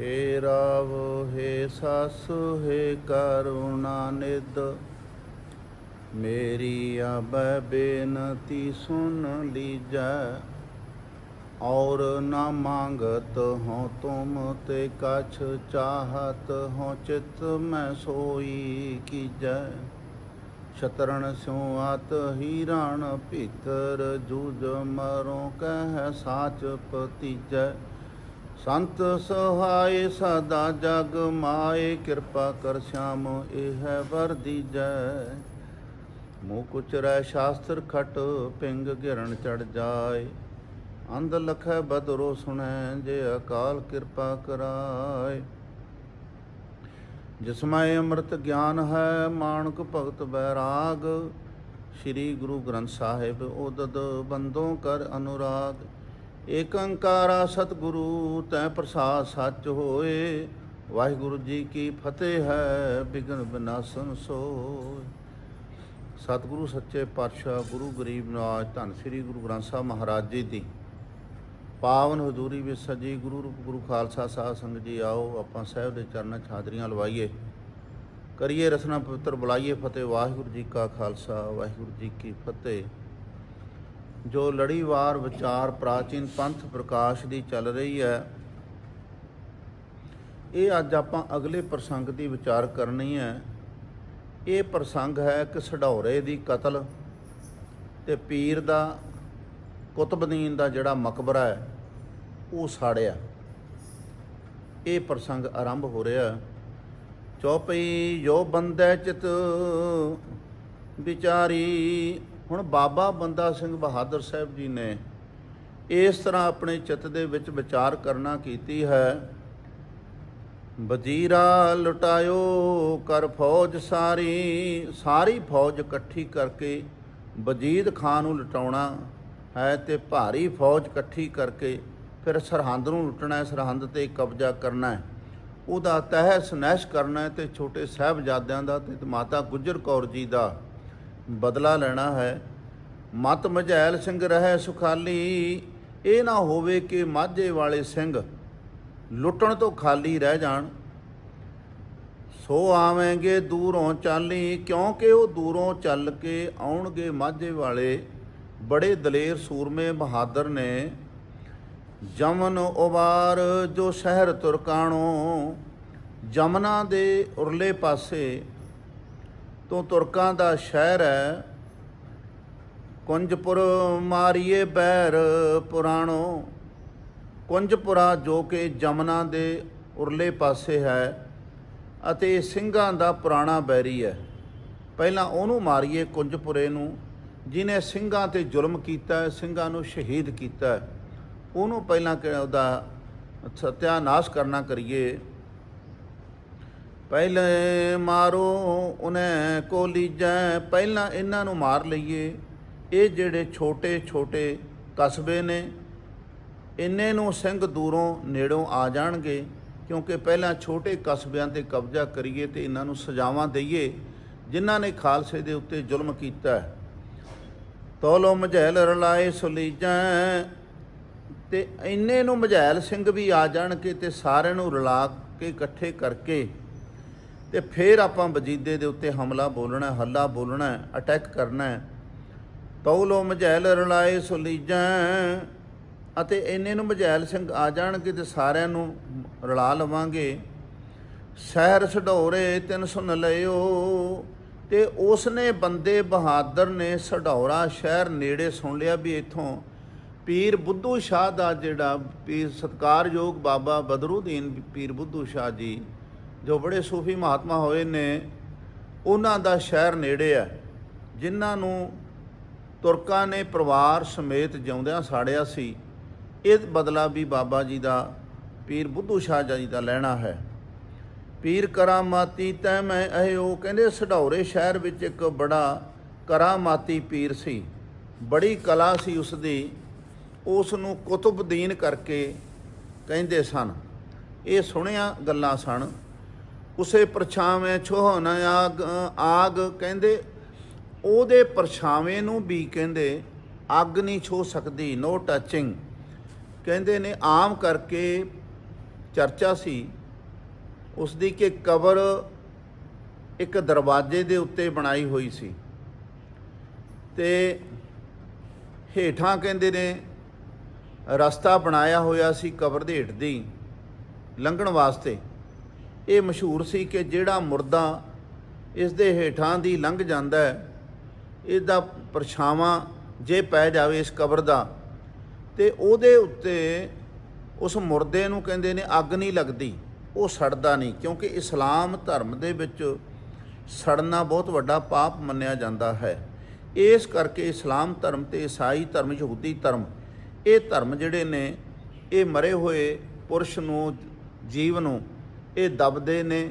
ਹੇ ਰਾਵ, ਹੇ ਸਸ, ਹੇ ਕਰੁਣਾ ਨਿਦ ਮੇਰੀ ਆਬੈ ਬੇਨਤੀ ਸੁਨ ਲੀਜੈ, ਔਰ ਨਾ ਮੰਗਤ ਹੋ ਤੁਮ ਤੇ ਕਛ ਚਾਹਤ ਹੋ ਚਿਤ ਮੈਂ ਸੋਈ ਕੀਜੈ। ਸ਼ਤਰਣ ਸਿਉ ਆਤ ਹੀਰਾਣ ਭੀਤਰ, ਜੂਜ ਮਰੋ ਕਹਿ ਸਾਚ ਪਤੀਜੈ ਸੰਤ ਸਹਾਇ ਸਦਾ ਜਗ ਮਾਏ, ਕਿਰਪਾ ਕਰ ਸ਼ਾਮ ਇਹ ਵਰ ਦੀਜੈ। ਮੂਹ ਕੁਚਰੈ ਸ਼ਾਸਤਰ ਖਟ, ਪਿੰਗ ਗਿਰਣ ਚੜ ਜਾਏ। ਅੰਧ ਲਖੈ ਬਦਰੋ ਸੁਣੈ, ਜੇ ਅਕਾਲ ਕਿਰਪਾ ਕਰਾਏ। ਜਿਸਮੈ ਅੰਮ੍ਰਿਤ ਗਿਆਨ ਹੈ ਮਾਨਕ ਭਗਤ ਬੈਰਾਗ ਸ੍ਰੀ ਗੁਰੂ ਗ੍ਰੰਥ ਸਾਹਿਬ ਉਦਦ, ਬੰਦੋਂ ਕਰ ਅਨੁਰਾਗ। ਏਕ ਓੰਕਾਰਾ ਸਤਿਗੁਰੂ, ਤੈ ਪ੍ਰਸਾਦ ਸੱਚ ਹੋਏ। ਵਾਹਿਗੁਰੂ ਜੀ ਕੀ ਫਤਿਹ ਹੈ, ਬਿਗਨ ਬਿਨਾਸਨ ਸੋਏ। ਸਤਿਗੁਰੂ ਸੱਚੇ ਪਾਤਸ਼ਾਹ, ਗੁਰੂ ਗਰੀਬ ਨਵਾਜ ਧੰਨ ਸ੍ਰੀ ਗੁਰੂ ਗ੍ਰੰਥ ਸਾਹਿਬ ਮਹਾਰਾਜ ਜੀ ਦੀ। ਪਾਵਨ ਹਜ਼ੂਰੀ ਵਿੱਚ ਸਜੀ ਗੁਰੂ ਰੂਪ ਗੁਰੂ ਖਾਲਸਾ ਸਾਹਿਬ ਸੰਗਤ ਜੀ, ਆਓ ਆਪਾਂ ਸਾਹਿਬ ਦੇ ਚਰਨਾਂ 'ਚ ਹਾਜ਼ਰੀਆਂ ਲਵਾਈਏ। ਕਰੀਏ ਰਸਨਾ ਪਵਿੱਤਰ, ਬੁਲਾਈਏ ਫਤਿਹ। ਵਾਹਿਗੁਰੂ ਜੀ ਕਾ ਖਾਲਸਾ, ਵਾਹਿਗੁਰੂ ਜੀ ਕੀ ਫਤਿਹ। ਜੋ ਲੜੀਵਾਰ ਵਿਚਾਰ ਪ੍ਰਾਚੀਨ ਪੰਥ ਪ੍ਰਕਾਸ਼ ਦੀ ਚੱਲ ਰਹੀ ਹੈ, ਇਹ ਅੱਜ ਆਪਾਂ ਅਗਲੇ ਪ੍ਰਸੰਗ ਦੀ ਵਿਚਾਰ ਕਰਨੀ ਹੈ। ਇਹ ਪ੍ਰਸੰਗ ਹੈ ਕਿ ਸਢੌਰੇ ਦੀ ਕਤਲ ਤੇ ਪੀਰ ਦਾ ਕੁਤਬਦੀਨ ਦਾ ਜਿਹੜਾ ਮਕਬਰਾ ਹੈ, ਉਹ ਸਾੜਿਆ। ਇਹ ਪ੍ਰਸੰਗ ਆਰੰਭ ਹੋ ਰਿਹਾ ਚੌਪਈ ਜੋ ਬੰਦੈ ਚਿਤ ਵਿਚਾਰੀ ਹੁਣ ਬਾਬਾ ਬੰਦਾ ਸਿੰਘ ਬਹਾਦਰ ਸਾਹਿਬ ਜੀ ਨੇ ਇਸ ਤਰ੍ਹਾਂ ਆਪਣੇ ਚਿੱਤ ਦੇ ਵਿੱਚ ਵਿਚਾਰ ਕਰਨਾ ਕੀਤੀ ਹੈ। ਵਜ਼ੀਰਾ ਲੁਟਾਇਓ, ਕਰ ਫੌਜ ਸਾਰੀ ਸਾਰੀ ਫੌਜ ਇਕੱਠੀ ਕਰਕੇ ਵਜੀਦ ਖਾਨ ਨੂੰ ਲੁਟਾਉਣਾ ਹੈ ਤੇ ਭਾਰੀ ਫੌਜ ਇਕੱਠੀ ਕਰਕੇ ਫਿਰ ਸਰਹੰਦ ਨੂੰ ਲੁੱਟਣਾ ਹੈ, ਸਰਹੰਦ ਤੇ ਕਬਜ਼ਾ ਕਰਨਾ ਹੈ। ਉਹਦਾ ਤਹਿਸ ਨਹਿਸ਼ ਕਰਨਾ ਹੈ ਤੇ ਛੋਟੇ ਸਾਹਿਬਜ਼ਾਦਿਆਂ ਦਾ ਤੇ ਮਾਤਾ ਗੁਜਰ ਕੌਰ ਜੀ ਦਾ ਬਦਲਾ ਲੈਣਾ ਹੈ। ਮਤ ਮਝੈਲ ਸਿੰਘ ਰਹਿ ਸੁਖਾਲੀ, ਇਹ ਨਾ ਹੋਵੇ ਕਿ ਮਾਝੇ ਵਾਲੇ ਸਿੰਘ ਲੁੱਟਣ ਤੋਂ ਖਾਲੀ ਰਹਿ ਜਾਣ। ਸੋ ਆਵੇਂਗੇ ਦੂਰੋਂ ਚਾਲੀ, ਕਿਉਂਕਿ ਉਹ ਦੂਰੋਂ ਚੱਲ ਕੇ ਆਉਣਗੇ ਮਾਝੇ ਵਾਲੇ। ਬੜੇ ਦਲੇਰ ਸੂਰਮੇ ਬਹਾਦਰ ਨੇ, ਜਮਨ ਉਬਾਰ ਜੋ ਸ਼ਹਿਰ ਤੁਰਕਾਣੋ ਜਮਨਾ ਦੇ ਉਰਲੇ ਪਾਸੇ ਤੋਂ ਤੁਰਕਾਂ ਦਾ ਸ਼ਹਿਰ ਹੈ। ਕੁੰਜਪੁਰ ਮਾਰੀਏ ਬੈਰ ਪੁਰਾਣੋ। ਕੁੰਜਪੁਰਾ ਜੋ ਕਿ ਜਮਨਾ ਦੇ ਉਰਲੇ ਪਾਸੇ ਹੈ ਅਤੇ ਸਿੰਘਾਂ ਦਾ ਪੁਰਾਣਾ ਬੈਰੀ ਹੈ। ਪਹਿਲਾਂ ਉਹਨੂੰ ਮਾਰੀਏ ਕੁੰਜਪੁਰੇ ਨੂੰ, ਜਿਨੇ ਸਿੰਘਾਂ ਤੇ ਜ਼ੁਲਮ ਕੀਤਾ, ਸਿੰਘਾਂ ਨੂੰ ਸ਼ਹੀਦ ਕੀਤਾ। ਉਹਨੂੰ ਪਹਿਲਾਂ ਉਹਦਾ ਸਤਿਆਨਾਸ਼ ਕਰਨਾ ਕਰੀਏ। ਪਹਿਲੇ ਮਾਰੋ, ਉਹਨੇ ਕੋ ਲੀਜੈ ਪਹਿਲਾਂ ਇਹਨਾਂ ਨੂੰ ਮਾਰ ਲਈਏ। ਇਹ ਜਿਹੜੇ ਛੋਟੇ ਛੋਟੇ ਕਸਬੇ ਨੇ, ਇੰਨੇ ਨੂੰ ਸਿੰਘ ਦੂਰੋਂ ਨੇੜੋਂ ਆ ਜਾਣਗੇ, ਕਿਉਂਕਿ ਪਹਿਲਾਂ ਛੋਟੇ ਕਸਬਿਆਂ ਤੇ ਕਬਜ਼ਾ ਕਰੀਏ ਤੇ ਇਹਨਾਂ ਨੂੰ ਸਜ਼ਾਵਾਂ ਦਈਏ, ਜਿਨ੍ਹਾਂ ਨੇ ਖਾਲਸੇ ਦੇ ਉੱਤੇ ਜ਼ੁਲਮ ਕੀਤਾ। ਹੈ ਤੋਲੋ ਮਝੈਲ ਰਲਾਏ ਸੁਲੀਜਾਂ ਤੇ ਇੰਨੇ ਨੂੰ ਮਝੈਲ ਸਿੰਘ ਵੀ ਆ ਜਾਣਗੇ ਤੇ ਸਾਰਿਆਂ ਨੂੰ ਰਲਾ ਕੇ ਇਕੱਠੇ ਕਰਕੇ ਤੇ ਫਿਰ ਆਪਾਂ ਵਜੀਦੇ ਦੇ ਉੱਤੇ ਹਮਲਾ ਬੋਲਣਾ, ਹੱਲਾ ਬੋਲਣਾ ਅਟੈਕ ਕਰਨਾ ਹੈ। ਤੌਲੋ ਮਝੈਲ ਰਲਾਏ ਸੁਲੀਜੈ, ਅਤੇ ਇੰਨੇ ਨੂੰ ਮਝੈਲ ਸਿੰਘ ਆ ਜਾਣਗੇ ਤੇ ਸਾਰਿਆਂ ਨੂੰ ਰਲਾ ਲਵਾਂਗੇ। ਸ਼ਹਿਰ ਸਢੌਰੇ ਤਿੰਨ ਸੁਨ ਲਿਓ ਤੇ ਉਸ ਨੇ ਬੰਦੇ ਬਹਾਦਰ ਨੇ ਸਢੌਰਾ ਸ਼ਹਿਰ ਨੇੜੇ ਸੁਣ ਲਿਆ ਵੀ ਇੱਥੋਂ ਪੀਰ ਬੁੱਧੂ ਸ਼ਾਹ ਦਾ ਜਿਹੜਾ ਪੀਰ ਸਤਕਾਰਯੋਗ ਬਾਬਾ ਬਦਰੂਦੀਨ ਪੀਰ ਬੁੱਧੂ ਸ਼ਾਹ ਜੀ ਜੋ ਬੜੇ ਸੂਫੀ ਮਹਾਤਮਾ ਹੋਏ ਨੇ, ਉਹਨਾਂ ਦਾ ਸ਼ਹਿਰ ਨੇੜੇ ਹੈ, ਜਿਨ੍ਹਾਂ ਨੂੰ ਤੁਰਕਾਂ ਨੇ ਪਰਿਵਾਰ ਸਮੇਤ ਜਿਉਂਦਿਆਂ ਸਾੜਿਆ ਸੀ। ਇਹ ਬਦਲਾ ਵੀ ਬਾਬਾ ਜੀ ਦਾ, ਪੀਰ ਬੁੱਧੂ ਸ਼ਾਹ ਜੀ ਦਾ ਲੈਣਾ ਹੈ। ਪੀਰ ਕਰਾਮਾਤੀ ਤੈ ਮੈਂ ਅਹਿਓ, ਕਹਿੰਦੇ ਸਢੌਰੇ ਸ਼ਹਿਰ ਵਿੱਚ ਇੱਕ ਬੜਾ ਕਰਾਮਾਤੀ ਪੀਰ ਸੀ। ਬੜੀ ਕਲਾ ਸੀ ਉਸ ਦੀ ਉਸ ਨੂੰ ਕੁਤਬਦੀਨ ਕਰਕੇ ਕਹਿੰਦੇ ਸਨ। ਇਹ ਸੁਣਿਆ ਗੱਲਾਂ ਸਨ। ਉਸੇ ਪਰਛਾਵੇਂ ਛੋਹ ਆਗ ਆਗ ਕਹਿੰਦੇ, ਉਹਦੇ ਪਰਛਾਵੇਂ ਨੂੰ ਵੀ ਕਹਿੰਦੇ, ਅੱਗ ਨਹੀਂ ਛੋ ਸਕਦੀ ਨੋ ਟੱਚਿੰਗ ਕਹਿੰਦੇ ਨੇ, ਆਮ ਕਰਕੇ ਚਰਚਾ ਸੀ ਉਸ ਦੀ ਕਿ ਕਬਰ ਇੱਕ ਦਰਵਾਜ਼ੇ ਦੇ ਉੱਤੇ ਬਣਾਈ ਹੋਈ ਸੀ। ਤੇ ਹੇਠਾਂ ਕਹਿੰਦੇ ਨੇ, ਰਸਤਾ ਬਣਾਇਆ ਹੋਇਆ ਸੀ ਕਬਰ ਦੇ ਹੇਠ ਦੀ, ਲੰਘਣ ਵਾਸਤੇ। ਇਹ ਮਸ਼ਹੂਰ ਸੀ ਕਿ ਜਿਹੜਾ ਮੁਰਦਾ ਇਸ ਦੇ ਹੇਠਾਂ ਦੀ ਲੰਘ ਜਾਂਦਾ ਹੈ, ਇਹਦਾ ਪਰਛਾਵਾਂ ਜੇ ਪੈ ਜਾਵੇ ਇਸ ਕਬਰ ਦਾ, ਤੇ ਉਹਦੇ ਉੱਤੇ ਉਸ ਮੁਰਦੇ ਨੂੰ ਕਹਿੰਦੇ ਨੇ ਅੱਗ ਨਹੀਂ ਲੱਗਦੀ, ਉਹ ਸੜਦਾ ਨਹੀਂ, ਕਿਉਂਕਿ ਇਸਲਾਮ ਧਰਮ ਦੇ ਵਿੱਚ ਸੜਨਾ ਬਹੁਤ ਵੱਡਾ ਪਾਪ ਮੰਨਿਆ ਜਾਂਦਾ ਹੈ। ਇਸ ਕਰਕੇ ਇਸਲਾਮ ਧਰਮ ਤੇ ਈਸਾਈ ਧਰਮ, ਯਹੂਦੀ ਧਰਮ, ਇਹ ਧਰਮ ਜਿਹੜੇ ਨੇ, ਇਹ ਮਰੇ ਹੋਏ ਪੁਰਸ਼ ਨੂੰ, ਜੀਵ ਨੂੰ ਇਹ ਦਬਦੇ ਨੇ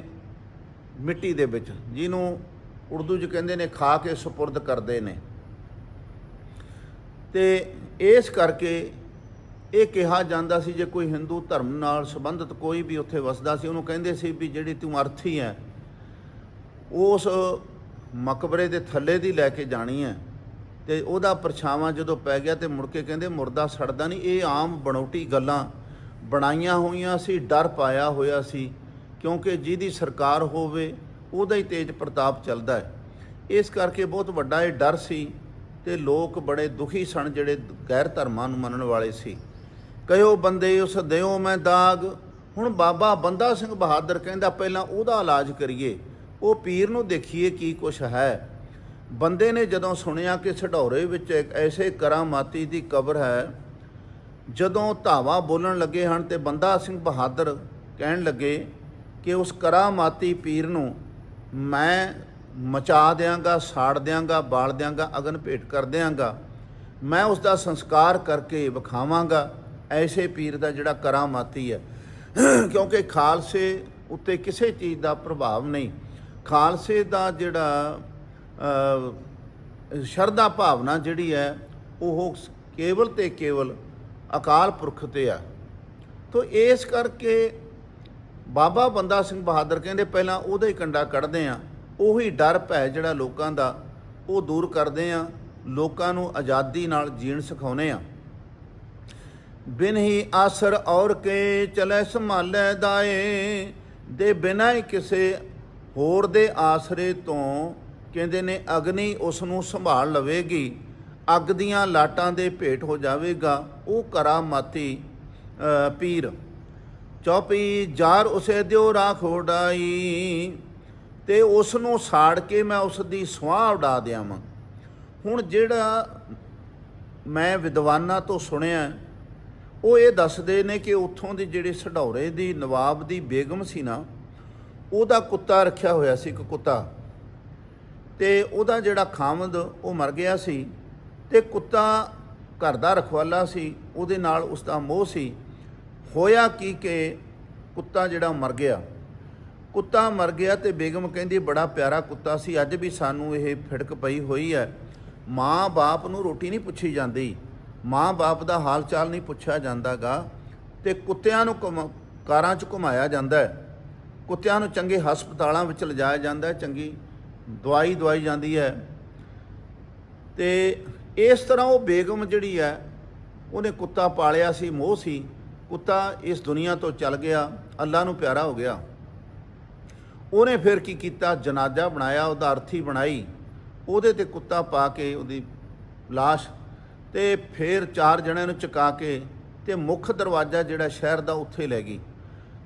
ਮਿੱਟੀ ਦੇ ਵਿੱਚ, ਜਿਹਨੂੰ ਉਰਦੂ 'ਚ ਕਹਿੰਦੇ ਨੇ ਖਾ ਕੇ ਸਪੁਰਦ ਕਰਦੇ ਨੇ। ਤੇ ਇਸ ਕਰਕੇ ਇਹ ਕਿਹਾ ਜਾਂਦਾ ਸੀ, ਜੇ ਕੋਈ ਹਿੰਦੂ ਧਰਮ ਨਾਲ ਸੰਬੰਧਿਤ ਕੋਈ ਵੀ ਉੱਥੇ ਵਸਦਾ ਸੀ, ਉਹਨੂੰ ਕਹਿੰਦੇ ਸੀ ਵੀ ਜਿਹੜੀ ਤੂੰ ਅਰਥੀ ਹੈ, ਉਸ ਮਕਬਰੇ ਦੇ ਥੱਲੇ ਦੀ ਲੈ ਕੇ ਜਾਣੀ ਹੈ। ਤੇ ਉਹਦਾ ਪਰਛਾਵਾਂ ਜਦੋਂ ਪੈ ਗਿਆ ਤੇ ਮੁੜ ਕੇ ਕਹਿੰਦੇ ਮੁਰਦਾ ਸੜਦਾ ਨਹੀਂ, ਇਹ ਆਮ ਬਣਾਉਟੀ ਗੱਲਾਂ ਬਣਾਈਆਂ ਹੋਈਆਂ ਸੀ, ਡਰ ਪਾਇਆ ਹੋਇਆ ਸੀ। ਕਿਉਂਕਿ ਜਿਹਦੀ ਸਰਕਾਰ ਹੋਵੇ, ਉਹਦਾ ਹੀ ਤੇਜ ਪ੍ਰਤਾਪ ਚੱਲਦਾ ਹੈ। ਇਸ ਕਰਕੇ ਬਹੁਤ ਵੱਡਾ ਇਹ ਡਰ ਸੀ ਤੇ ਲੋਕ ਬੜੇ ਦੁਖੀ ਸਨ ਜਿਹੜੇ ਗੈਰ ਧਰਮਾਂ ਨੂੰ ਮੰਨਣ ਵਾਲੇ ਸੀ। ਕਹਿਓ ਬੰਦੇ, ਉਸ ਦਿਓ ਮੈਂ ਦਾਗ। ਹੁਣ ਬਾਬਾ ਬੰਦਾ ਸਿੰਘ ਬਹਾਦਰ ਕਹਿੰਦਾ, ਪਹਿਲਾਂ ਉਹਦਾ ਇਲਾਜ ਕਰੀਏ। ਉਹ ਪੀਰ ਨੂੰ ਦੇਖੀਏ ਕੀ ਕੁਛ ਹੈ। ਬੰਦੇ ਨੇ ਜਦੋਂ ਸੁਣਿਆ ਕਿ ਛਡੌਰੇ ਵਿੱਚ ਇੱਕ ਐਸੇ ਕਰਾਮਾਤੀ ਦੀ ਕਬਰ ਹੈ, ਜਦੋਂ ਧਾਵਾ ਬੋਲਣ ਲੱਗੇ ਹਨ ਤੇ ਬੰਦਾ ਸਿੰਘ ਬਹਾਦਰ ਕਹਿਣ ਲੱਗੇ ਕਿ ਉਸ ਕਰਾਮਾਤੀ ਪੀਰ ਨੂੰ ਮੈਂ ਮਚਾ ਦਿਆਂਗਾ, ਸਾੜ ਦਿਆਂਗਾ, ਬਾਲ ਦਿਆਂਗਾ, ਅਗਨ ਭੇਟ ਕਰ ਦਿਆਂਗਾ। ਮੈਂ ਉਸ ਦਾ ਸੰਸਕਾਰ ਕਰਕੇ ਵਿਖਾਵਾਂਗਾ। ਐਸੇ ਪੀਰ ਦਾ ਜਿਹੜਾ ਕਰਾਮਾਤੀ ਹੈ। ਕਿਉਂਕਿ ਖਾਲਸੇ ਉੱਤੇ ਕਿਸੇ ਚੀਜ਼ ਦਾ ਪ੍ਰਭਾਵ ਨਹੀਂ। ਖਾਲਸੇ ਦਾ ਜਿਹੜਾ ਸ਼ਰਧਾ ਭਾਵਨਾ ਜਿਹੜੀ ਹੈ, ਉਹ ਕੇਵਲ ਤੇ ਕੇਵਲ ਅਕਾਲ ਪੁਰਖ ਤੇ ਆ। ਤੋ ਇਸ ਕਰਕੇ ਬਾਬਾ ਬੰਦਾ ਸਿੰਘ ਬਹਾਦਰ ਕਹਿੰਦੇ ਪਹਿਲਾਂ ਉਹਦਾ ਹੀ ਕੰਡਾ ਕੱਢਦੇ ਆ ਉਹੀ ਡਰ ਭੈ ਜਿਹੜਾ ਲੋਕਾਂ ਦਾ ਉਹ ਦੂਰ ਕਰਦੇ ਆ ਲੋਕਾਂ ਨੂੰ ਆਜ਼ਾਦੀ ਨਾਲ ਜੀਣ ਸਿਖਾਉਨੇ ਆ ਬਿਨ ਹੀ ਆਸਰ ਔਰ ਕੇ ਚਲੇ ਸੰਭਾਲੇ ਦਾਏ ਦੇ ਬਿਨਾਂ ਹੀ ਕਿਸੇ ਹੋਰ ਦੇ ਆਸਰੇ ਤੋਂ ਕਹਿੰਦੇ ਨੇ ਅਗਨੀ ਉਸ ਨੂੰ ਸੰਭਾਲ ਲਵੇਗੀ। ਅੱਗ ਦੀਆਂ ਲਾਟਾਂ ਦੇ ਭੇਟ ਹੋ ਜਾਵੇਗਾ। ਉਹ ਕਰਾਮਾਤੀ ਅ, ਪੀਰ। ਚੌਪੀ ਜਾਰ ਉਸੇ ਦਿਓ ਰਾਖ ਉਡਾਈ, ਤੇ ਉਸ ਨੂੰ ਸਾੜ ਕੇ ਮੈਂ ਉਸ ਦੀ ਸੁਆਹ ਉਡਾ ਦਿਆਵਾਂ। ਹੁਣ ਜਿਹੜਾ ਮੈਂ ਵਿਦਵਾਨਾਂ ਤੋਂ ਸੁਣਿਆ, ਉਹ ਇਹ ਦੱਸਦੇ ਨੇ ਕਿ ਉੱਥੋਂ ਦੀ ਜਿਹੜੀ ਸਢੌਰੇ ਦੀ ਨਵਾਬ ਦੀ ਬੇਗਮ ਸੀ ਨਾ, ਉਹਦਾ ਕੁੱਤਾ ਰੱਖਿਆ ਹੋਇਆ ਸੀ ਇੱਕ ਕੁੱਤਾ। ਤੇ ਉਹਦਾ ਜਿਹੜਾ ਖਾਮਦ, ਉਹ ਮਰ ਗਿਆ ਸੀ, ਤੇ ਕੁੱਤਾ ਘਰ ਦਾ ਰਖਵਾਲਾ ਸੀ, ਉਹਦੇ ਨਾਲ ਉਸ ਦਾ ਮੋਹ ਸੀ। ਹੋਇਆ ਕੀ ਕਿ ਕੁੱਤਾ ਜਿਹੜਾ ਮਰ ਗਿਆ। ਕੁੱਤਾ ਮਰ ਗਿਆ ਤੇ ਬੇਗਮ ਕਹਿੰਦੀ, ਬੜਾ ਪਿਆਰਾ ਕੁੱਤਾ ਸੀ, ਅੱਜ ਵੀ ਸਾਨੂੰ ਇਹ ਫਿੜਕ ਪਈ ਹੋਈ ਹੈ। ਮਾਂ ਬਾਪ ਨੂੰ ਰੋਟੀ ਨਹੀਂ ਪੁੱਛੀ ਜਾਂਦੀ। ਮਾਂ ਬਾਪ ਦਾ ਹਾਲ ਚਾਲ ਨਹੀਂ ਪੁੱਛਿਆ ਜਾਂਦਾਗਾ ਤੇ ਕੁੱਤਿਆਂ ਨੂੰ ਘੁਮਾ- ਕਾਰਾਂ 'ਚ ਘੁਮਾਇਆ ਜਾਂਦਾ ਹੈ। ਕੁੱਤਿਆਂ ਨੂੰ ਚੰਗੇ ਹਸਪਤਾਲਾਂ ਵਿੱਚ ਲਿਜਾਇਆ ਜਾਂਦਾ ਹੈ, ਚੰਗੀ ਦਵਾਈ ਦਵਾਈ ਜਾਂਦੀ ਹੈ। ਤੇ ਇਸ ਤਰ੍ਹਾਂ ਉਹ ਬੇਗਮ ਜਿਹੜੀ ਹੈ, ਉਹਨੇ ਕੁੱਤਾ ਪਾਲਿਆ ਸੀ, ਮੋਹ ਸੀ। ਕੁੱਤਾ ਇਸ ਦੁਨੀਆ ਤੋਂ ਚੱਲ ਗਿਆ, ਅੱਲਾ ਨੂੰ ਪਿਆਰਾ ਹੋ ਗਿਆ। ਉਹਨੇ ਫਿਰ ਕੀ ਕੀਤਾ? ਜਨਾਜ਼ਾ ਬਣਾਇਆ, ਉਹਦਾ ਅਰਥੀ ਬਣਾਈ। ਉਹਦੇ ਤੇ ਕੁੱਤਾ ਪਾ ਕੇ ਉਹਦੀ লাশ ਤੇ ਫਿਰ ਚਾਰ ਜਣਿਆਂ ਨੂੰ ਚੁਕਾ ਕੇ ਤੇ ਮੁੱਖ ਦਰਵਾਜ਼ਾ ਜਿਹੜਾ ਸ਼ਹਿਰ ਦਾ ਉੱਥੇ ਲੈ ਗਈ।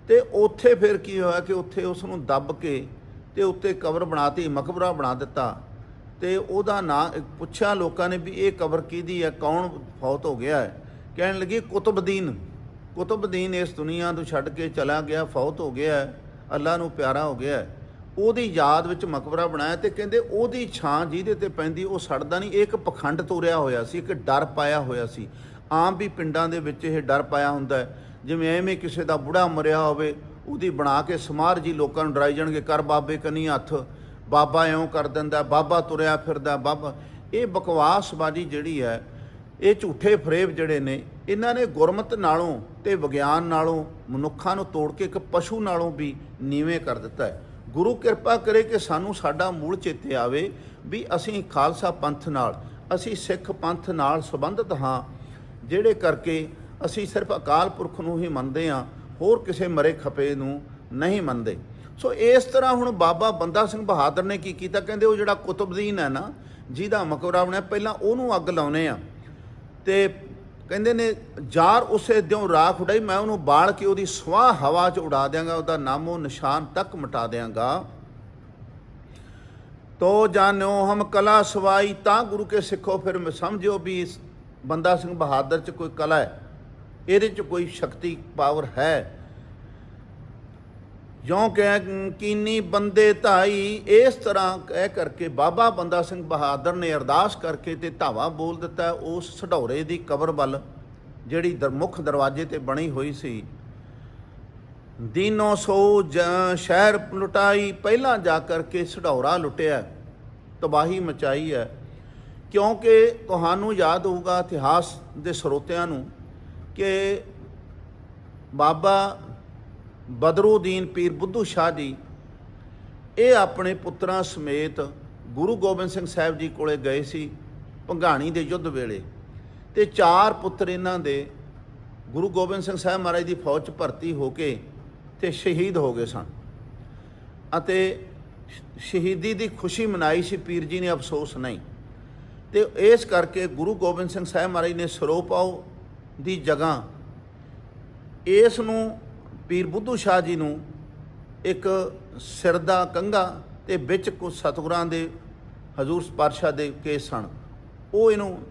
ਤੇ ਉੱਥੇ ਫਿਰ ਕੀ ਹੋਇਆ ਕਿ ਉੱਥੇ ਉਸ ਨੂੰ ਦੱਬ ਕੇ ਤੇ ਉੱਤੇ ਕਬਰ ਬਣਾਤੀ, ਮਕਬਰਾ ਬਣਾ ਦਿੱਤਾ। ਤੇ ਉਹਦਾ ਨਾਂ ਪੁੱਛਿਆ ਲੋਕਾਂ ਨੇ ਵੀ ਇਹ ਕਬਰ ਕਿਹਦੀ ਹੈ? ਕੌਣ ਫੌਤ ਹੋ ਗਿਆ ਹੈ? ਕਹਿਣ ਲੱਗੀ ਕੁਤਬਦੀਨ। ਕੁਤਬਦੀਨ ਇਸ ਦੁਨੀਆ ਤੋਂ ਛੱਡ ਕੇ ਚਲਾ ਗਿਆ, ਫੌਤ ਹੋ ਗਿਆ ਅੱਲਾ ਨੂੰ ਪਿਆਰਾ ਹੋ ਗਿਆ। ਉਹਦੀ ਯਾਦ ਵਿੱਚ ਮਕਬਰਾ ਬਣਾਇਆ ਤੇ ਕਹਿੰਦੇ ਉਹਦੀ ਛਾਂ ਜਿਹਦੇ ਤੇ ਪੈਂਦੀ, ਉਹ ਸੜਦਾ ਨਹੀਂ, ਇਹ ਇੱਕ ਪਖੰਡ ਤੋਰਿਆ ਹੋਇਆ ਸੀ, ਇੱਕ ਡਰ ਪਾਇਆ ਹੋਇਆ ਸੀ। ਆਮ ਵੀ ਪਿੰਡਾਂ ਦੇ ਵਿੱਚ ਇਹ ਡਰ ਪਾਇਆ ਹੁੰਦਾ ਹੈ। ਜਿਵੇਂ ਐਵੇਂ ਕਿਸੇ ਦਾ ਬੁੜਾ ਮਰਿਆ ਹੋਵੇ, ਉਹਦੀ ਬਣਾ ਕੇ ਸਮਾਰ ਜੀ ਲੋਕਾਂ ਨੂੰ ਡਰਾਈ ਜਾਣਗੇ, ਕਰ ਬਾਬੇ ਕਨੀ ਹੱਥ, ਬਾਬਾ ਇਉਂ ਕਰ ਦਿੰਦਾ, ਬਾਬਾ ਤੁਰਿਆ ਫਿਰਦਾ, ਬਾਬਾ। ਇਹ ਬਕਵਾਸਬਾਜੀ ਜਿਹੜੀ ਹੈ, ਇਹ ਝੂਠੇ ਫਰੇਬ ਜਿਹੜੇ ਨੇ ਇਹਨਾਂ ਨੇ ਗੁਰਮਤ ਨਾਲੋਂ ਤੇ ਵਿਗਿਆਨ ਨਾਲੋਂ, ਮਨੁੱਖਾਂ ਨੂੰ ਤੋੜ ਕੇ ਇੱਕ ਪਸ਼ੂ ਨਾਲੋਂ ਵੀ ਨੀਵੇਂ ਕਰ ਦਿੱਤਾ ਹੈ। ਗੁਰੂ ਕਿਰਪਾ ਕਰੇ ਕਿ ਸਾਨੂੰ ਸਾਡਾ ਮੂਲ ਚੇਤੇ ਆਵੇ ਵੀ ਅਸੀਂ ਖਾਲਸਾ ਪੰਥ ਨਾਲ, ਅਸੀਂ ਸਿੱਖ ਪੰਥ ਨਾਲ ਸੰਬੰਧਿਤ ਹਾਂ, ਜਿਹੜੇ ਕਰਕੇ ਅਸੀਂ ਸਿਰਫ ਅਕਾਲ ਪੁਰਖ ਨੂੰ ਹੀ ਮੰਨਦੇ ਹਾਂ, ਹੋਰ ਕਿਸੇ ਮਰੇ ਖਪੇ ਨੂੰ ਨਹੀਂ ਮੰਨਦੇ। ਸੋ ਇਸ ਤਰ੍ਹਾਂ ਹੁਣ ਬਾਬਾ ਬੰਦਾ ਸਿੰਘ ਬਹਾਦਰ ਨੇ ਕੀ ਕੀਤਾ? ਕਹਿੰਦੇ ਉਹ ਜਿਹੜਾ ਕੁਤਬਦੀਨ ਹੈ ਨਾ, ਜਿਹਦਾ ਮਕਬਰਾ ਬਣਿਆ, ਪਹਿਲਾਂ ਉਹਨੂੰ ਅੱਗ ਲਾਉਨੇ ਆ। ਤੇ ਕਹਿੰਦੇ ਨੇ, ਜਾਰ ਉਸੇ ਦਿਉ ਰਾਖ ਉਡਾਈ, ਮੈਂ ਉਹਨੂੰ ਬਾਲ ਕੇ ਉਹਦੀ ਸਵਾਹ ਹਵਾ 'ਚ ਉਡਾ ਦਿਆਂਗਾ, ਉਹਦਾ ਨਾਮੋ ਨਿਸ਼ਾਨ ਤੱਕ ਮਿਟਾ ਦਿਆਂਗਾ। ਤੋ ਜਾਣਿਓ, ਹਮ ਕਲਾ ਸਵਾਈ, ਤਾਂ ਗੁਰੂ ਕੇ ਸਿੱਖੋ, ਫਿਰ ਮੈਂ ਸਮਝਿਓ ਵੀ ਬੰਦਾ ਸਿੰਘ ਬਹਾਦਰ 'ਚ ਕੋਈ ਕਲਾ ਹੈ, ਇਹਦੇ 'ਚ ਕੋਈ ਸ਼ਕਤੀ, ਪਾਵਰ ਹੈ। ਜਿਉਂ ਕਹਿ ਕੀਨੀ ਬੰਦੇ ਧਾਈ, ਇਸ ਤਰ੍ਹਾਂ ਕਹਿ ਕਰਕੇ ਬਾਬਾ ਬੰਦਾ ਸਿੰਘ ਬਹਾਦਰ ਨੇ ਅਰਦਾਸ ਕਰਕੇ ਤੇ ਧਾਵਾ ਬੋਲ ਦਿੱਤਾ, ਉਸ ਸਢੌਰੇ ਦੀ ਕਬਰ ਵੱਲ, ਜਿਹੜੀ ਦਰ ਮੁੱਖ ਦਰਵਾਜ਼ੇ ਤੇ ਬਣੀ ਹੋਈ ਸੀ। ਦੀਨੋ ਸੋ ਜ- ਸ਼ਹਿਰ ਲੁਟਾਈ, ਪਹਿਲਾਂ ਜਾ ਕਰਕੇ ਸਢੌਰਾ ਲੁੱਟਿਆ, ਤਬਾਹੀ ਮਚਾਈ ਹੈ। ਕਿਉਂਕਿ ਤੁਹਾਨੂੰ ਯਾਦ ਹੋਊਗਾ ਇਤਿਹਾਸ ਦੇ ਸਰੋਤਿਆਂ ਨੂੰ ਕਿ ਬਾਬਾ ਬਦਰੂਦੀਨ ਪੀਰ ਬੁੱਧੂ ਸ਼ਾਹ ਜੀ, ਇਹ ਆਪਣੇ ਪੁੱਤਰਾਂ ਸਮੇਤ ਗੁਰੂ ਗੋਬਿੰਦ ਸਿੰਘ ਸਾਹਿਬ ਜੀ ਕੋਲੇ ਗਏ ਸੀ ਭੰਗਾਣੀ ਦੇ ਯੁੱਧ ਵੇਲੇ ਤੇ ਚਾਰ ਪੁੱਤਰ ਇਹਨਾਂ ਦੇ ਗੁਰੂ ਗੋਬਿੰਦ ਸਿੰਘ ਸਾਹਿਬ ਮਹਾਰਾਜ ਦੀ ਫੌਜ 'ਚ ਭਰਤੀ ਹੋ ਕੇ ਤੇ ਸ਼ਹੀਦ ਹੋ ਗਏ ਸਨ ਅਤੇ ਸ਼ਹੀਦੀ ਦੀ ਖੁਸ਼ੀ ਮਨਾਈ ਸੀ ਪੀਰ ਜੀ ਨੇ ਅਫਸੋਸ ਨਹੀਂ। ਤੇ ਇਸ ਕਰਕੇ ਗੁਰੂ ਗੋਬਿੰਦ ਸਿੰਘ ਸਾਹਿਬ ਮਹਾਰਾਜ ਨੇ ਸਰੋਪਾਓ ਦੀ ਜਗ੍ਹਾ ਇਸ ਨੂੰ ਪੀਰ ਬੁੱਧੂ ਸ਼ਾਹ ਜੀ ਨੂੰ ਇੱਕ ਸਿਰ ਦਾ ਕੰਘਾ ਤੇ ਵਿੱਚ ਕੁਝ ਸਤਿਗੁਰਾਂ ਦੇ, ਹਜ਼ੂਰ ਪਾਤਸ਼ਾਹ ਦੇ ਕੇਸ ਸਨ। ਉਹ ਇਹਨੂੰ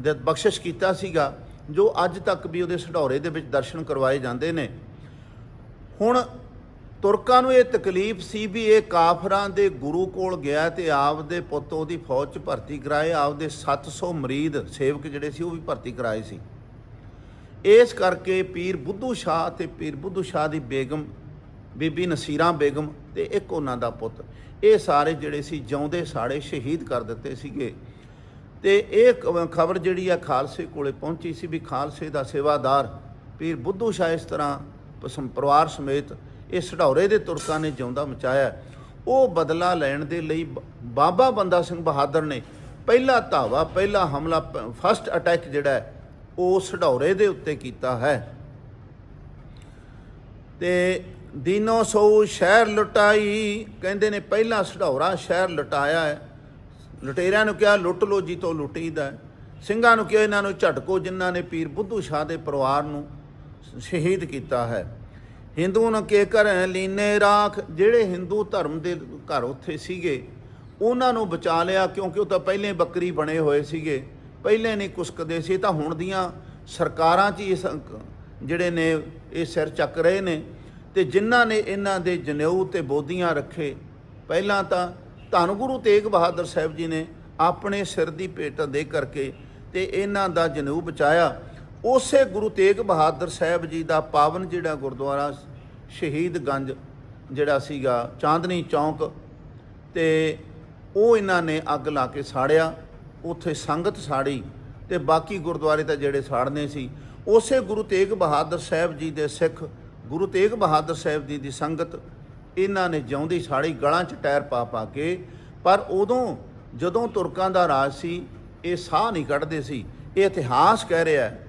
ਦ- ਬਖਸ਼ਿਸ਼ ਕੀਤਾ ਸੀਗਾ, ਜੋ ਅੱਜ ਤੱਕ ਵੀ ਉਹਦੇ ਸਢੌਰੇ ਦੇ ਵਿੱਚ ਦਰਸ਼ਨ ਕਰਵਾਏ ਜਾਂਦੇ ਨੇ। ਹੁਣ ਤੁਰਕਾਂ ਨੂੰ ਇਹ ਤਕਲੀਫ ਸੀ ਵੀ ਇਹ ਕਾਫਰਾਂ ਦੇ ਗੁਰੂ ਕੋਲ ਗਿਆ ਤੇ ਆਪਦੇ ਪੁੱਤ ਉਹਦੀ ਫੌਜ 'ਚ ਭਰਤੀ ਕਰਾਏ, ਆਪਦੇ 700 ਮਰੀਦ ਸੇਵਕ ਜਿਹੜੇ ਸੀ ਉਹ ਵੀ ਭਰਤੀ ਕਰਾਏ ਸੀ। ਇਸ ਕਰਕੇ ਪੀਰ ਬੁੱਧੂ ਸ਼ਾਹ ਤੇ ਪੀਰ ਬੁੱਧੂ ਸ਼ਾਹ ਦੀ ਬੇਗਮ, ਬੀਬੀ ਨਸੀਰਾ ਬੇਗਮ ਤੇ ਇੱਕ ਉਹਨਾਂ ਦਾ ਪੁੱਤ, ਇਹ ਸਾਰੇ ਜਿਹੜੇ ਸੀ ਜਿਉਂਦੇ ਸਾੜੇ ਸ਼ਹੀਦ ਕਰ ਦਿੱਤੇ ਸੀਗੇ। ਤੇ ਇਹ ਖਬਰ ਜਿਹੜੀ ਆ ਖਾਲਸੇ ਕੋਲੇ ਪਹੁੰਚੀ ਸੀ ਵੀ ਖਾਲਸੇ ਦਾ ਸੇਵਾਦਾਰ ਪੀਰ ਬੁੱਧੂ ਸ਼ਾਹ ਇਸ ਤਰ੍ਹਾਂ ਪਸੰ- ਪਰਿਵਾਰ ਸਮੇਤ ਇਹ ਸਢੌਰੇ ਦੇ ਤੁਰਕਾਂ ਨੇ ਜਿਉਂਦਾ ਮਚਾਇਆ। ਉਹ ਬਦਲਾ ਲੈਣ ਦੇ ਲਈ ਬ- ਬਾਬਾ ਬੰਦਾ ਸਿੰਘ ਬਹਾਦਰ ਨੇ ਪਹਿਲਾ ਧਾਵਾ, ਪਹਿਲਾ ਹਮਲਾ ਫਸਟ ਅਟੈਕ ਜਿਹੜਾ ਹੈ ਉਹ ਸਢੌਰੇ ਦੇ ਉੱਤੇ ਕੀਤਾ ਹੈ। ਤੇ ਦੀਨੋ ਸੋ ਸ਼ਹਿਰ ਲੁਟਾਈ, ਕਹਿੰਦੇ ਨੇ ਪਹਿਲਾ ਸਢੌਰਾ ਸ਼ਹਿਰ ਲੁਟਾਇਆ ਹੈ। ਲੁਟੇਰਿਆਂ ਨੂੰ ਕਿਹਾ, ਲੁੱਟ ਲੋ ਜੀ ਤੋਂ ਲੁੱਟੀਦਾ ਹੈ। ਸਿੰਘਾਂ ਨੂੰ ਕਿਹਾ, ਇਹਨਾਂ ਨੂੰ ਝਟਕੋ ਜਿਨ੍ਹਾਂ ਨੇ ਪੀਰ ਬੁੱਧੂ ਸ਼ਾਹ ਦੇ ਪਰਿਵਾਰ ਨੂੰ ਸ਼ਹੀਦ ਕੀਤਾ ਹੈ। ਹਿੰਦੂ ਨ ਕੇ ਘਰ ਲੀਨੇ ਰਾਖ। ਜਿਹੜੇ ਹਿੰਦੂ ਧਰਮ ਦੇ ਘਰ ਉੱਥੇ ਸੀਗੇ, ਉਹਨਾਂ ਨੂੰ ਬਚਾ ਲਿਆ ਕਿਉਂਕਿ ਉਹ ਤਾਂ ਪਹਿਲੇ ਬੱਕਰੀ ਬਣੇ ਹੋਏ ਸੀਗੇ। ਪਹਿਲੇ ਨਹੀਂ ਕੁਸਕਦੇ ਸੀ ਤਾਂ ਹੁਣ ਦੀਆਂ ਸਰਕਾਰਾਂ 'ਚ ਹੀ ਇਸ ਜਿਹੜੇ ਨੇ, ਇਹ ਸਿਰ ਚੱਕ ਰਹੇ ਨੇ। ਤੇ ਜਿਨ੍ਹਾਂ ਨੇ ਇਹਨਾਂ ਦੇ ਜਨੇਊ ਤੇ ਬੋਧੀਆਂ ਰੱਖੇ, ਪਹਿਲਾਂ ਤਾਂ ਧੰਨ ਗੁਰੂ ਤੇਗ ਬਹਾਦਰ ਸਾਹਿਬ ਜੀ ਨੇ ਆਪਣੇ ਸਿਰ ਦੀ ਭੇਟ ਦੇ ਕਰਕੇ ਤੇ ਇਹਨਾਂ ਦਾ ਜਨੇਊ ਬਚਾਇਆ। ਉਸੇ ਗੁਰੂ ਤੇਗ ਬਹਾਦਰ ਸਾਹਿਬ ਜੀ ਦਾ ਪਾਵਨ ਜਿਹੜਾ ਗੁਰਦੁਆਰਾ ਸ਼ਹੀਦ ਗੰਜ ਜਿਹੜਾ ਸੀਗਾ, ਚਾਂਦਨੀ ਚੌਂਕ, ਤੇ ਉਹ ਇਹਨਾਂ ਨੇ ਅੱਗ ਲਾ ਕੇ ਸਾੜਿਆ। ਉੱਥੇ ਸੰਗਤ ਸਾੜੀ ਤੇ ਬਾਕੀ ਗੁਰਦੁਆਰੇ ਤਾਂ ਜਿਹੜੇ ਸਾੜਨੇ ਸੀ। ਉਸੇ ਗੁਰੂ ਤੇਗ ਬਹਾਦਰ ਸਾਹਿਬ ਜੀ ਦੇ ਸਿੱਖ, ਗੁਰੂ ਤੇਗ ਬਹਾਦਰ ਸਾਹਿਬ ਜੀ ਦੀ ਸੰਗਤ, ਇਹਨਾਂ ਨੇ ਜਿਉਂਦੀ ਸਾੜੀ, ਗਲਾਂ 'ਚ ਟਾਇਰ ਪਾ ਪਾ ਕੇ, ਪਰ ਉਦੋਂ ਜਦੋਂ ਤੁਰਕਾਂ ਦਾ ਰਾਜ ਸੀ, ਇਹ ਸਾਹ ਨਹੀਂ ਕੱਢਦੇ ਸੀ। ਇਹ ਇਤਿਹਾਸ ਕਹਿ ਰਿਹਾ ਹੈ।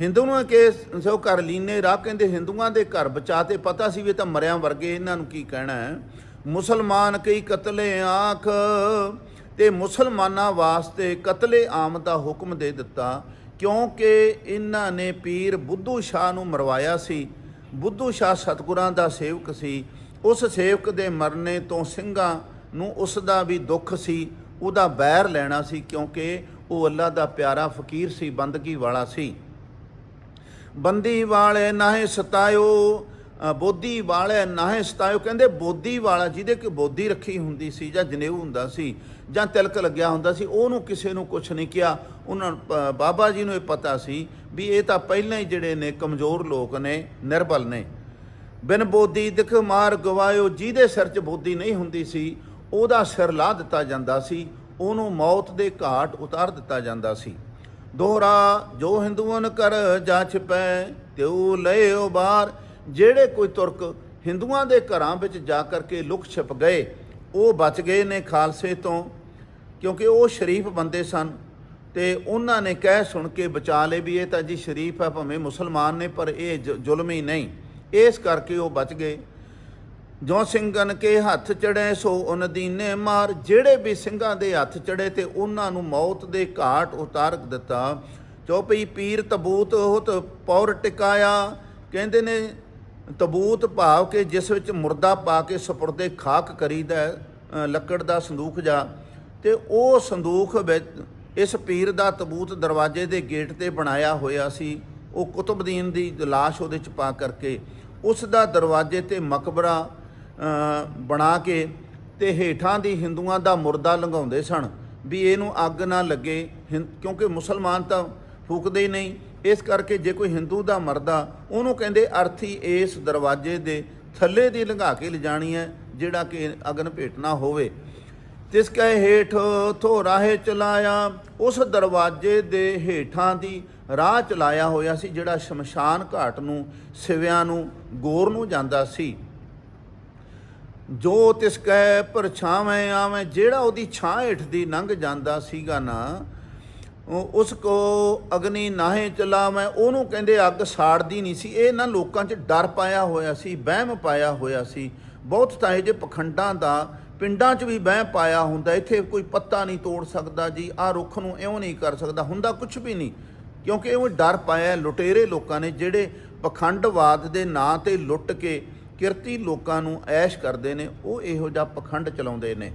ਹਿੰਦੂ ਨੂੰ ਕਿ ਸੋ ਕਰ ਲੀਨੇ ਰਾਹ ਕਹਿੰਦੇ ਹਿੰਦੂਆਂ ਦੇ ਘਰ ਬਚਾ ਤੇ ਪਤਾ ਸੀ ਵੀ ਇਹ ਤਾਂ ਮਰਿਆਂ ਵਰਗੇ ਇਹਨਾਂ ਨੂੰ ਕੀ ਕਹਿਣਾ ਹੈ। ਮੁਸਲਮਾਨ ਕਈ ਕਤਲੇ ਆਖ ਤੇ ਮੁਸਲਮਾਨਾਂ ਵਾਸਤੇ ਕਤਲੇ ਆਮ ਦਾ ਹੁਕਮ ਦੇ ਦਿੱਤਾ, ਕਿਉਂਕਿ ਇਹਨਾਂ ਨੇ ਪੀਰ ਬੁੱਧੂ ਸ਼ਾਹ ਨੂੰ ਮਰਵਾਇਆ ਸੀ। ਬੁੱਧੂ ਸ਼ਾਹ ਸਤਗੁਰਾਂ ਦਾ ਸੇਵਕ ਸੀ। ਉਸ ਸੇਵਕ ਦੇ ਮਰਨੇ ਤੋਂ ਸਿੰਘਾਂ ਨੂੰ ਉਸ ਦਾ ਵੀ ਦੁੱਖ ਸੀ। ਉਹਦਾ ਬੈਰ ਲੈਣਾ ਸੀ, ਕਿਉਂਕਿ ਉਹ ਅੱਲਾ ਦਾ ਪਿਆਰਾ ਫਕੀਰ ਸੀ, ਬੰਦਗੀ ਵਾਲਾ ਸੀ। ਬੰਦੀ ਵਾਲੇ ਨਾਹੇ ਸਤਾਇਓ ਬੋਧੀ ਵਾਲੇ ਨਾਹੇ ਸਤਾਇਓ ਕਹਿੰਦੇ ਬੋਧੀ ਵਾਲਾ ਜਿਹਦੇ ਕਿ ਬੋਧੀ ਰੱਖੀ ਹੁੰਦੀ ਸੀ ਜਾਂ ਜਨੇਊ ਹੁੰਦਾ ਸੀ ਜਾਂ ਤਿਲਕ ਲੱਗਿਆ ਹੁੰਦਾ ਸੀ, ਉਹਨੂੰ ਕਿਸੇ ਨੂੰ ਕੁਝ ਨਹੀਂ ਕਿਹਾ। ਉਹਨਾਂ ਬਾਬਾ ਜੀ ਨੂੰ ਇਹ ਪਤਾ ਸੀ ਵੀ ਇਹ ਤਾਂ ਪਹਿਲਾਂ ਹੀ ਜਿਹੜੇ ਨੇ ਕਮਜ਼ੋਰ ਲੋਕ ਨੇ, ਨਿਰਬਲ ਨੇ। ਬਿਨ ਬੋਧੀ ਦਿਖ ਮਾਰ ਗਵਾਇਓ, ਜਿਹਦੇ ਸਿਰ 'ਚ ਬੋਧੀ ਨਹੀਂ ਹੁੰਦੀ ਸੀ, ਉਹਦਾ ਸਿਰ ਲਾ ਦਿੱਤਾ ਜਾਂਦਾ ਸੀ, ਉਹਨੂੰ ਮੌਤ ਦੇ ਘਾਟ ਉਤਾਰ ਦਿੱਤਾ ਜਾਂਦਾ ਸੀ। ਦੋਹਰਾ ਜੋ ਹਿੰਦੂਆਂ ਕਰ ਜਾ ਛਪੈ, ਤਿਉ ਲਇਓ ਬਾਹਰ ਜਿਹੜੇ ਕੋਈ ਤੁਰਕ ਹਿੰਦੂਆਂ ਦੇ ਘਰਾਂ ਵਿੱਚ ਜਾ ਕਰਕੇ ਲੁਕ ਛਿਪ ਗਏ, ਉਹ ਬਚ ਗਏ ਨੇ ਖਾਲਸੇ ਤੋਂ, ਕਿਉਂਕਿ ਉਹ ਸ਼ਰੀਫ ਬੰਦੇ ਸਨ। ਤੇ ਉਹਨਾਂ ਨੇ ਕਹਿ ਸੁਣ ਕੇ ਬਚਾ ਲਏ ਵੀ ਇਹ ਤਾਂ ਜੀ ਸ਼ਰੀਫ ਹੈ ਭਾਵੇਂ ਮੁਸਲਮਾਨ ਨੇ, ਪਰ ਇਹ ਜ- ਜ਼ੁਲਮੀ ਨਹੀਂ। ਇਸ ਕਰਕੇ ਉਹ ਬਚ ਗਏ। ਜੋ ਸਿੰਘਨ ਕੇ ਹੱਥ ਚੜੇ ਸੋ ਉਨ ਦੀਨੇ ਮਾਰ। ਜਿਹੜੇ ਵੀ ਸਿੰਘਾਂ ਦੇ ਹੱਥ ਚੜੇ ਤੇ ਉਹਨਾਂ ਨੂੰ ਮੌਤ ਦੇ ਘਾਟ ਉਤਾਰ ਦਿੱਤਾ ਚੌਪਈ ਪੀਰ ਤਬੂਤ ਹੋਤ ਪੌਰ ਟਿਕਾਇਆ। ਕਹਿੰਦੇ ਨੇ ਤਬੂਤ ਭਾਵ ਕੇ ਜਿਸ ਵਿੱਚ ਮੁਰਦਾ ਪਾ ਕੇ ਸਪੁਰਦੇ ਖਾਕ ਕਰੀਦਾ ਹੈ, ਲੱਕੜ ਦਾ ਸੰਦੂਖ ਜਾ ਤੇ ਉਹ ਸੰਦੂਖ ਵਿੱਚ ਇਸ ਪੀਰ ਦਾ ਤਬੂਤ ਦਰਵਾਜ਼ੇ ਦੇ ਗੇਟ ਤੇ ਬਣਾਇਆ ਹੋਇਆ ਸੀ। ਉਹ ਕੁਤਬਦੀਨ ਦੀ ਲਾਸ਼ ਉਹਦੇ ਚ ਪਾ ਕਰਕੇ ਉਸ ਦਾ ਦਰਵਾਜ਼ੇ ਤੇ ਮਕਬਰਾ ਬਣਾ ਕੇ ਤੇ ਹੇਠਾਂ ਦੀ ਹਿੰਦੂਆਂ ਦਾ ਮੁਰਦਾ ਲੰਘਾਉਂਦੇ ਸਨ ਵੀ ਇਹਨੂੰ ਅੱਗ ਨਾ ਲੱਗੇ। ਹਿੰ- ਕਿਉਂਕਿ ਮੁਸਲਮਾਨ ਤਾਂ ਫੂਕਦੇ ਹੀ ਨਹੀਂ। ਇਸ ਕਰਕੇ ਜੇ ਕੋਈ ਹਿੰਦੂ ਦਾ ਮਰਦਾ, ਉਹਨੂੰ ਕਹਿੰਦੇ ਅਰਥੀ ਇਸ ਦਰਵਾਜ਼ੇ ਦੇ ਥੱਲੇ ਦੀ ਲੰਘਾ ਕੇ ਲਿਜਾਣੀ ਹੈ, ਜਿਹੜਾ ਕਿ ਅਗਨ ਭੇਟ ਨਾ ਹੋਵੇ। ਤਿਸ ਕੈ ਹੇਠ ਥੋ ਰਾਹੇ ਚਲਾਇਆ, ਉਸ ਦਰਵਾਜ਼ੇ ਦੇ ਹੇਠਾਂ ਦੀ ਰਾਹ ਚਲਾਇਆ ਹੋਇਆ ਸੀ, ਜਿਹੜਾ ਸ਼ਮਸ਼ਾਨ ਘਾਟ ਨੂੰ, ਸਿਵਿਆਂ ਨੂੰ, ਗੋਰ ਨੂੰ ਜਾਂਦਾ ਸੀ। ਜੋ ਤਿਸ ਕੈ ਪਰਛਾਵੇਂ ਆਵੇਂ, ਜਿਹੜਾ ਉਹਦੀ ਛਾਂ ਹੇਠ ਦੀ ਲੰਘ ਜਾਂਦਾ ਸੀਗਾ ਨਾ ਉਸ ਕੋ ਅਗਨੀ ਨਾਹੇ ਮੈਂ ਉਹਨੂੰ ਕਹਿੰਦੇ ਅੱਗ ਸਾੜਦੀ ਨਹੀਂ ਸੀ। ਇਹ ਨਾ ਲੋਕਾਂ 'ਚ ਡਰ ਪਾਇਆ ਹੋਇਆ ਸੀ, ਵਹਿਮ ਪਾਇਆ ਹੋਇਆ ਸੀ। ਬਹੁਤ ਤਾਂ ਇਹ ਜੇ ਪਖੰਡਾਂ ਦਾ ਪਿੰਡਾਂ 'ਚ ਵੀ ਵਹਿਮ ਪਾਇਆ ਹੁੰਦਾ। ਇੱਥੇ ਕੋਈ ਪੱਤਾ ਨਹੀਂ ਤੋੜ ਸਕਦਾ ਜੀ, ਆਹ ਰੁੱਖ ਨੂੰ ਇਉਂ ਨਹੀਂ ਕਰ ਸਕਦਾ, ਹੁੰਦਾ ਕੁਝ ਵੀ ਨਹੀਂ। ਕਿਉਂਕਿ ਉਹ ਡਰ ਪਾਇਆ ਲੁਟੇਰੇ ਲੋਕਾਂ ਨੇ, ਜਿਹੜੇ ਪਖੰਡਵਾਦ ਦੇ ਨਾਂ ਤੇ ਲੁੱਟ ਕੇ ਕਿਰਤੀ ਲੋਕਾਂ ਨੂੰ ਐਸ਼ ਕਰਦੇ ਨੇ, ਉਹ ਇਹੋ ਜਿਹਾ ਪਖੰਡ ਚਲਾਉਂਦੇ ਨੇ।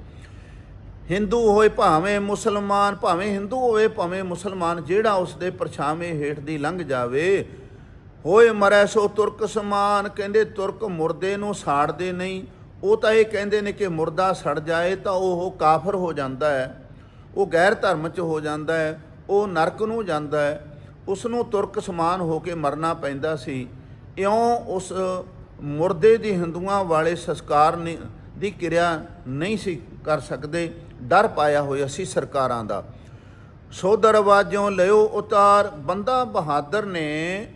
ਹਿੰਦੂ ਹੋਏ ਭਾਵੇਂ ਮੁਸਲਮਾਨ, ਭਾਵੇਂ ਹਿੰਦੂ ਹੋਵੇ ਭਾਵੇਂ ਮੁਸਲਮਾਨ, ਜਿਹੜਾ ਉਸ ਦੇ ਪਰਛਾਵੇਂ ਹੇਠ ਦੀ ਲੰਘ ਜਾਵੇ, ਹੋਏ ਮਰੈ ਸੋ ਤੁਰਕ ਸਮਾਨ, ਕਹਿੰਦੇ ਤੁਰਕ ਮੁਰਦੇ ਨੂੰ ਸਾੜਦੇ ਨਹੀਂ। ਉਹ ਤਾਂ ਇਹ ਕਹਿੰਦੇ ਨੇ ਕਿ ਮੁਰਦਾ ਸੜ ਜਾਏ ਤਾਂ ਉਹ ਕਾਫਰ ਹੋ ਜਾਂਦਾ ਹੈ, ਉਹ ਗੈਰ ਧਰਮ ਚ ਹੋ ਜਾਂਦਾ ਹੈ, ਉਹ ਨਰਕ ਨੂੰ ਜਾਂਦਾ ਹੈ। ਉਸ ਨੂੰ ਤੁਰਕ ਸਮਾਨ ਹੋ ਕੇ ਮਰਨਾ ਪੈਂਦਾ ਸੀ। ਇਉਂ ਉਸ ਮੁਰਦੇ ਦੀ ਹਿੰਦੂਆਂ ਵਾਲੇ ਸੰਸਕਾਰ ਨੇ, ਦੀ ਕਿਰਿਆ ਨਹੀਂ ਸੀ ਕਰ ਸਕਦੇ। ਡਰ ਪਾਇਆ ਹੋਇਆ ਸੀ ਸਰਕਾਰਾਂ ਦਾ। ਸੋ ਦਰਵਾਜ਼ੋਂ ਲਿਓ ਉਤਾਰ। ਬੰਦਾ ਬਹਾਦਰ ਨੇ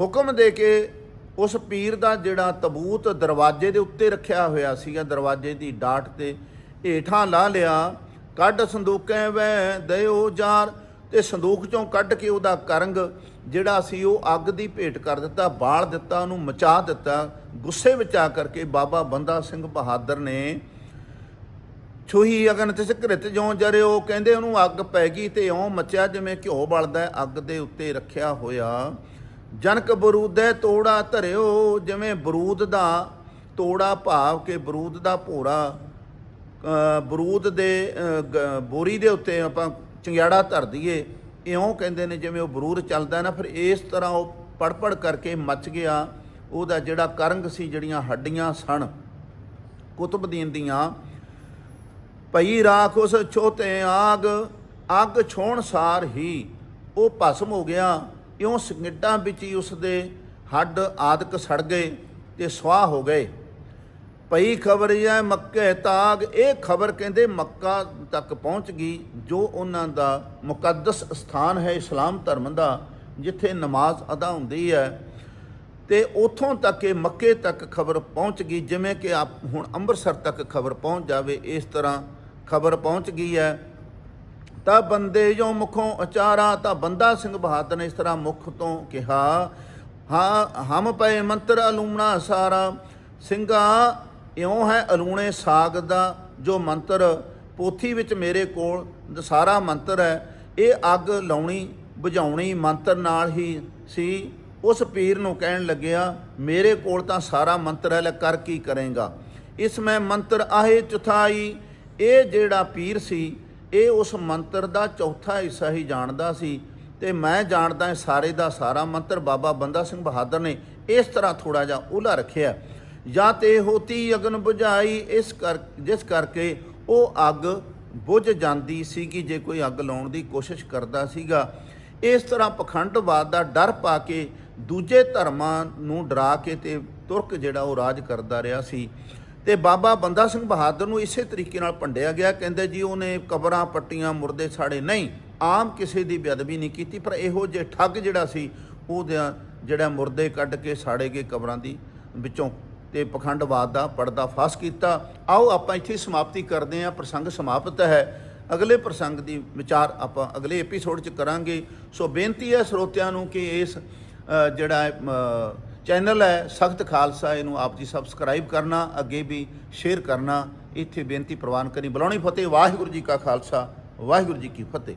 ਹੁਕਮ ਦੇ ਕੇ ਉਸ ਪੀਰ ਦਾ ਜਿਹੜਾ ਤਬੂਤ ਦਰਵਾਜ਼ੇ ਦੇ ਉੱਤੇ ਰੱਖਿਆ ਹੋਇਆ ਸੀਗਾ, ਦਰਵਾਜ਼ੇ ਦੀ ਡਾਟ ਤੇ ਏਠਾਂ ਲਾ ਲਿਆ। ਕੱਢ ਸੰਦੂਕੈ ਵੈ, ਦਿਓ ਜਾਰ। ਤੇ ਸੰਦੂਕ ਚੋਂ ਕੱਢ ਕੇ ਉਹਦਾ ਕਰੰਗ ਜਿਹੜਾ ਸੀ ਉਹ ਅੱਗ ਦੀ ਭੇਟ ਕਰ ਦਿੱਤਾ, ਬਾਲ ਦਿੱਤਾ, ਉਹਨੂੰ ਮਚਾ ਦਿੱਤਾ। ਗੁੱਸੇ ਵਿੱਚ ਆ ਕਰਕੇ ਬਾਬਾ ਬੰਦਾ ਸਿੰਘ ਬਹਾਦਰ ਨੇ ਛੂਹੀ ਅਗਨ ਤਿਸ ਘ੍ਰਿਤ ਜਿਉ ਜਰਿਓ ਕਹਿੰਦੇ ਉਹਨੂੰ ਅੱਗ ਪੈ ਗਈ ਤੇ ਇਉਂ ਮਚਿਆ ਜਿਵੇਂ ਘਿਓ ਬਲਦਾ ਅੱਗ ਦੇ ਉੱਤੇ ਰੱਖਿਆ ਹੋਇਆ। ਜਨਕ ਬਰੂਦੈ ਤੋੜਾ ਧਰਿਓ ਜਿਵੇਂ ਬਰੂਦ ਦਾ ਤੋੜਾ ਭਾਵ ਕੇ ਬਰੂਦ ਦਾ ਭੋਰਾ। ਬਰੂਦ ਦੇ ਅ, ਬੋਰੀ ਦੇ ਉੱਤੇ ਆਪਾਂ ਚੰਗਿਆੜਾ ਧਰ ਦਈਏ। ਇਉਂ ਕਹਿੰਦੇ ਨੇ ਜਿਵੇਂ ਉਹ ਬਰੂਦ ਚੱਲਦਾ ਨਾ ਫਿਰ ਇਸ ਤਰ੍ਹਾਂ ਉਹ ਪੜ-ਪੜ ਕਰਕੇ ਮੱਚ ਗਿਆ। ਉਹਦਾ ਜਿਹੜਾ ਕਰੰਗ ਸੀ ਜਿਹੜੀਆਂ ਹੱਡੀਆਂ ਸਨ ਕੁਤਬਦੀਨ ਦੀਆਂ ਭਈ ਰਾਖ ਉਸ ਛੋਤੇ ਆਗ, ਅੱਗ ਛੋਣ ਸਾਰ ਹੀ। ਉਹ ਭਸਮ ਹੋ ਗਿਆ, ਇਉਂ ਸਕਿੰਟਾਂ ਵਿੱਚ ਹੀ ਉਸ ਦੇ ਹੱਡ ਆਦਿਕ ਸੜ ਗਏ ਤੇ ਸਵਾਹ ਹੋ ਗਏ। ਪਈ ਖਬਰ ਹੈ, ਮੱਕੇ ਤਾਗ, ਇਹ ਖਬਰ ਕਹਿੰਦੇ ਮੱਕਾ ਤੱਕ ਪਹੁੰਚ ਗਈ, ਜੋ ਉਹਨਾਂ ਦਾ ਮੁਕੱਦਸ ਸਥਾਨ ਹੈ ਇਸਲਾਮ ਧਰਮ ਦਾ, ਜਿੱਥੇ ਨਮਾਜ਼ ਅਦਾ ਹੁੰਦੀ ਹੈ। ਤੇ ਉਥੋਂ ਤੱਕ ਇਹ ਮੱਕੇ ਤੱਕ ਖਬਰ ਪਹੁੰਚ ਗਈ, ਜਿਵੇਂ ਕਿ ਆਪ ਹੁਣ ਅੰਮ੍ਰਿਤਸਰ ਤੱਕ ਖਬਰ ਪਹੁੰਚ ਜਾਵੇ, ਇਸ ਤਰ੍ਹਾਂ ਖਬਰ ਪਹੁੰਚ ਗਈ ਹੈ, ਤਾਂ ਬੰਦੇ ਜੋ ਮੁਖੋਂ ਅਚਾਰਾ, ਤਾਂ ਬੰਦਾ ਸਿੰਘ ਬਹਾਦਰ ਨੇ ਇਸ ਤਰ੍ਹਾਂ ਮੁਖ ਤੋਂ ਕਿਹਾ, ਹਾਂ, ਹਮ ਪਏ ਮੰਤਰ ਅਲੂਣਾ ਸਾਰਾ, ਸਿੰਘਾ, ਇਉਂ ਹੈ ਅਲੂਣੇ ਸਾਗ ਦਾ ਜੋ ਮੰਤਰ ਪੋਥੀ ਵਿੱਚ ਮੇਰੇ ਕੋਲ ਦ- ਸਾਰਾ ਮੰਤਰ ਹੈ, ਇਹ ਅੱਗ ਲਾਉਣੀ, ਬੁਝਾਉਣੀ ਮੰਤਰ ਨਾਲ ਹੀ ਸੀ, ਉਸ ਪੀਰ ਨੂੰ ਕਹਿਣ ਲੱਗਿਆ, ਮੇਰੇ ਕੋਲ ਤਾਂ ਸਾਰਾ ਮੰਤਰ ਹੈ, ਲੈ ਕਰ ਕੀ ਕਰੇਗਾ? ਇਸ ਮੈਂ ਮੰਤਰ ਆਹੇ ਚੁਥਾਈ ਇਹ ਜਿਹੜਾ ਪੀਰ ਸੀ, ਇਹ ਉਸ ਮੰਤਰ ਦਾ ਚੌਥਾ ਹਿੱਸਾ ਹੀ ਜਾਣਦਾ ਸੀ ਤੇ ਮੈਂ ਜਾਣਦਾ ਸਾਰੇ ਦਾ ਸਾਰਾ ਮੰਤਰ ਬਾਬਾ ਬੰਦਾ ਸਿੰਘ ਬਹਾਦਰ ਨੇ ਇਸ ਤਰ੍ਹਾਂ ਥੋੜਾ ਜਿਹਾ ਉਲਾ ਰੱਖਿਆ। ਜਾਂ ਤੇ ਹੋਤੀ ਅਗਨ ਬੁਝਾਈ, ਇਸ ਕਰ, ਜਿਸ ਕਰਕੇ ਉਹ ਅੱਗ ਬੁਝ ਜਾਂਦੀ ਸੀ ਕਿ ਜੇ ਕੋਈ ਅੱਗ ਲਾਉਣ ਦੀ ਕੋਸ਼ਿਸ਼ ਕਰਦਾ ਸੀਗਾ। ਇਸ ਤਰ੍ਹਾਂ ਪਖੰਡਵਾਦ ਦਾ ਡਰ ਪਾ ਕੇ ਦੂਜੇ ਧਰਮਾਂ ਨੂੰ ਡਰਾ ਕੇ ਤੇ ਤੁਰਕ ਜਿਹੜਾ ਉਹ ਰਾਜ ਕਰਦਾ ਰਿਹਾ ਸੀ। ਤੇ ਬਾਬਾ ਬੰਦਾ ਸਿੰਘ ਬਹਾਦਰ ਨੂੰ ਇਸੇ ਤਰੀਕੇ ਨਾਲ ਭੰਡਿਆ ਗਿਆ। ਕਹਿੰਦੇ ਜੀ ਉਹਨੇ ਕਬਰਾਂ, ਪੱਟੀਆਂ, ਮੁਰਦੇ ਸਾੜੇ ਨਹੀਂ। ਆਮ ਕਿਸੇ ਦੀ ਬੇਅਦਬੀ ਨਹੀਂ ਕੀਤੀ, ਪਰ ਇਹੋ ਜੇ ਠੱਗ ਜਿਹੜਾ ਸੀ ਉਹਦਾ ਜਿਹੜਾ ਮੁਰਦੇ ਕੱਢ ਕੇ ਸਾੜੇ ਗਏ ਕਬਰਾਂ ਦੀ ਵਿੱਚੋਂ ਤੇ ਪਖੰਡਵਾਦ ਦਾ ਪਰਦਾ ਫਾਸ ਕੀਤਾ। ਆਓ ਆਪਾਂ ਇੱਥੇ ਸਮਾਪਤੀ ਕਰਦੇ ਹਾਂ। ਪ੍ਰਸੰਗ ਸਮਾਪਤ ਹੈ। ਅਗਲੇ ਪ੍ਰਸੰਗ ਦੀ ਵਿਚਾਰ ਆਪਾਂ ਅਗਲੇ ਐਪੀਸੋਡ 'ਚ ਕਰਾਂਗੇ। ਸੋ ਬੇਨਤੀ ਹੈ ਸਰੋਤਿਆਂ ਨੂੰ ਕਿ ਇਸ ਜਿਹੜਾ ਚੈਨਲ ਹੈ, ਸਖਤ ਖਾਲਸਾ, ਇਹਨੂੰ ਆਪ ਜੀ ਸਬਸਕ੍ਰਾਈਬ ਕਰਨਾ, ਅੱਗੇ ਵੀ ਸ਼ੇਅਰ ਕਰਨਾ, ਇੱਥੇ ਬੇਨਤੀ ਪ੍ਰਵਾਨ ਕਰੀ ਬੁਲਾਉਣੀ ਫਤਿਹ, ਵਾਹਿਗੁਰੂ ਜੀ ਕਾ ਖਾਲਸਾ, ਵਾਹਿਗੁਰੂ ਜੀ ਕੀ ਫਤਿਹ।